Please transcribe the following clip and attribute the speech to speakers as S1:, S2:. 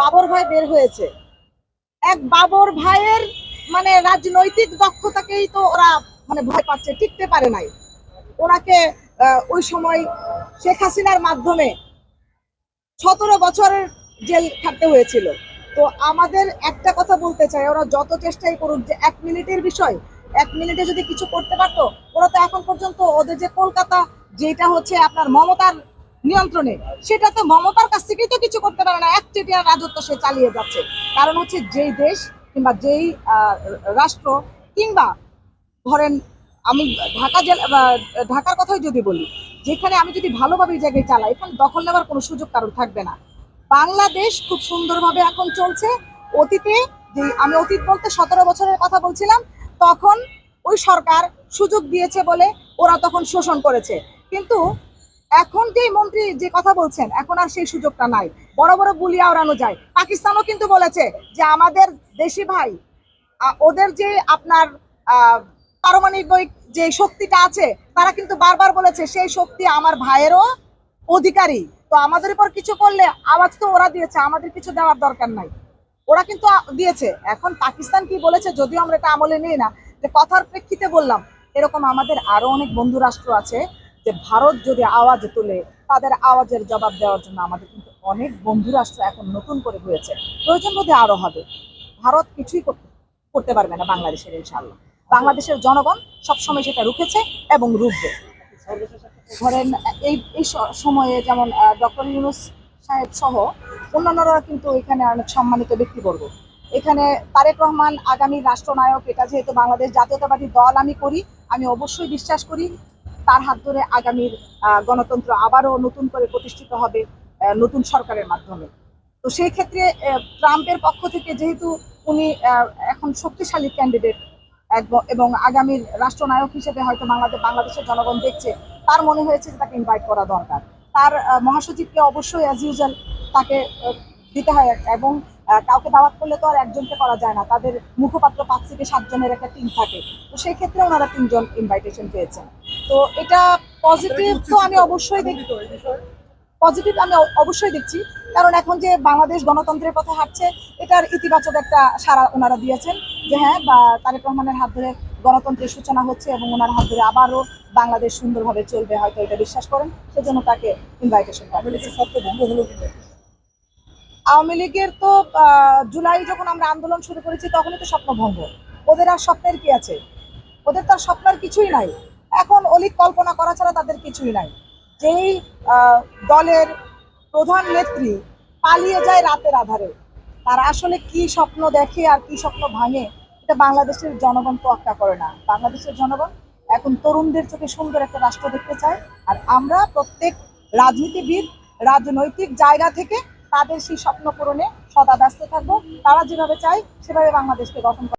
S1: বাবর ভাই বের হয়েছে। এক বাবর ভাইয়ের মানে রাজনৈতিক দক্ষতাকেই তো ওরা মানে ভয় পাচ্ছে, টিকতে পারে নাই। ওনাকে ওই সময় শেখ হাসিনার মাধ্যমে সতেরো বছরের জেল খাটতে হয়েছিল। তো আমাদের একটা কথা বলতে চাই, ওরা যত চেষ্টাই করুক যে এক মিনিটের বিষয়, এক মিনিটে যদি কিছু করতে পারতো, ওরা তো এখন পর্যন্ত ওদের যে কলকাতা, যেটা হচ্ছে আপনার মমতার নিয়ন্ত্রণে, সেটা তো মমতার কাছ থেকেই তো কিছু করতে পারে না। একচেটিয়া রাজত্ব সে চালিয়ে যাচ্ছে। কারণ হচ্ছে যেই দেশ কিংবা যেই রাষ্ট্র কিংবা ধরেন আমি ঢাকা জেলা ঢাকার কথাই যদি বলি, যেখানে আমি যদি ভালোভাবে এই জায়গায় চালাই, এখানে দখল নেওয়ার কোনো সুযোগ কারোর থাকবে না। বাংলাদেশ খুব সুন্দরভাবে এখন চলছে। অতীতে যে আমি অতীত বলতে সতেরো বছরের কথা বলছিলাম, তখন ওই সরকার সুযোগ দিয়েছে বলে ওরা তখন শোষণ করেছে। কিন্তু এখন যে মন্ত্রী যে কথা বলছেন, এখন আর সেই সুযোগটা নাই। বড় বড় গুলি আওড়ানো যায়। পাকিস্তানও কিন্তু বলেছে যে আমাদের দেশি ভাই ওদের যে আপনার পারমাণবিক যে শক্তিটা আছে, তারা কিন্তু বারবার বলেছে, সেই শক্তি আমার ভাইয়েরও অধিকারী। তো আমাদের উপর কিছু করলে আওয়াজ তো ওরা দিয়েছে, আমাদের কিছু দেওয়ার দরকার নাই। ওরা কিন্তু দিয়েছে। এখন পাকিস্তান কি বলেছে যদিও আমরা এটা আমলে নিই না, যে কথার প্রেক্ষিতে বললাম, এরকম আমাদের আরও অনেক বন্ধু রাষ্ট্র আছে যে ভারত যদি আওয়াজ তোলে, তাদের আওয়াজের জবাব দেওয়ার জন্য আমাদের কিন্তু অনেক বন্ধু রাষ্ট্র এখন নতুন করে হয়েছে। প্রয়োজন বোধে আরও হবে। ভারত কিছুই করতে করতে পারবে না বাংলাদেশের ইনশাল্লাহ বাংলাদেশের জনগণ সবসময় সেটা রুখেছে এবং রুখবে। ধরেন, এই এই সময়ে যেমন ডক্টর ইউনুস সাহেব সহ অন্যান্যরা কিন্তু এখানে অনেক সম্মানিত ব্যক্তিবর্গ। এখানে তারেক রহমান আগামী রাষ্ট্রনায়ক, এটা যেহেতু বাংলাদেশ জাতীয়তাবাদী দল, আমি করি, আমি অবশ্যই বিশ্বাস করি। তার হাত ধরে আগামীর গণতন্ত্র আবারও নতুন করে প্রতিষ্ঠিত হবে নতুন সরকারের মাধ্যমে। তো সেই ক্ষেত্রে ট্রাম্পের পক্ষ থেকে যেহেতু উনি এখন শক্তিশালী ক্যান্ডিডেট এবং আগামীর রাষ্ট্রনায়ক হিসেবে হয়তো বাংলাদেশ বাংলাদেশের জনগণ দেখছে, তার মনে হয়েছে যে তাকে ইনভাইট করা দরকার। তার মহাসচিবকে অবশ্যই অ্যাজ ইউজুয়াল তাকে দিতে হয়, এবং কাউকে দাওয়াত করলে তো আর একজনকে করা যায় না। তাদের মুখপাত্র পাঁচ থেকে সাতজনের একটা টিম থাকে। তো সেই ক্ষেত্রে ওনারা তিনজন ইনভাইটেশন পেয়েছেন। তো এটা পজিটিভ তো আমি অবশ্যই দেখি পজিটিভ আমি অবশ্যই দেখছি। কারণ এখন যে বাংলাদেশ গণতন্ত্রের পথে হাঁটছে এটার ইতিবাচক একটা সারা ওনারা দিয়েছেন যে হ্যাঁ বা তারেক রহমানের হাত ধরে গণতন্ত্রের সূচনা হচ্ছে এবং ওনার হাত ধরে আবারও বাংলাদেশ সুন্দরভাবে চলবে হয়তো এটা বিশ্বাস করেন। সেজন্য তাকে ইনভাইটেশন আওয়ামী লীগের তো জুলাই যখন আমরা আন্দোলন শুরু করেছি, তখনই তো স্বপ্নভঙ্গ ওদের আর স্বপ্নের কি আছে? ওদের তো আর স্বপ্নের কিছুই নাই। এখন অলিক কল্পনা করা ছাড়া তাদের কিছুই নাই। যেই দলের প্রধান নেত্রী পালিয়ে যায় রাতের আধারে, তারা আসলে কি স্বপ্ন দেখে আর কি স্বপ্ন ভাঙে, এটা বাংলাদেশের জনগণ তোয়াক্কা করে না। বাংলাদেশের জনগণ এখন তরুণদের চোখে সুন্দর একটা রাষ্ট্র দেখতে চায়, আর আমরা প্রত্যেক রাজনীতিবিদ, রাজনৈতিক জায়গা থেকে তাদের সেই স্বপ্ন পূরণে সদা ব্যস্ত থাকব। তারা যেভাবে চায় সেভাবে বাংলাদেশকে গঠন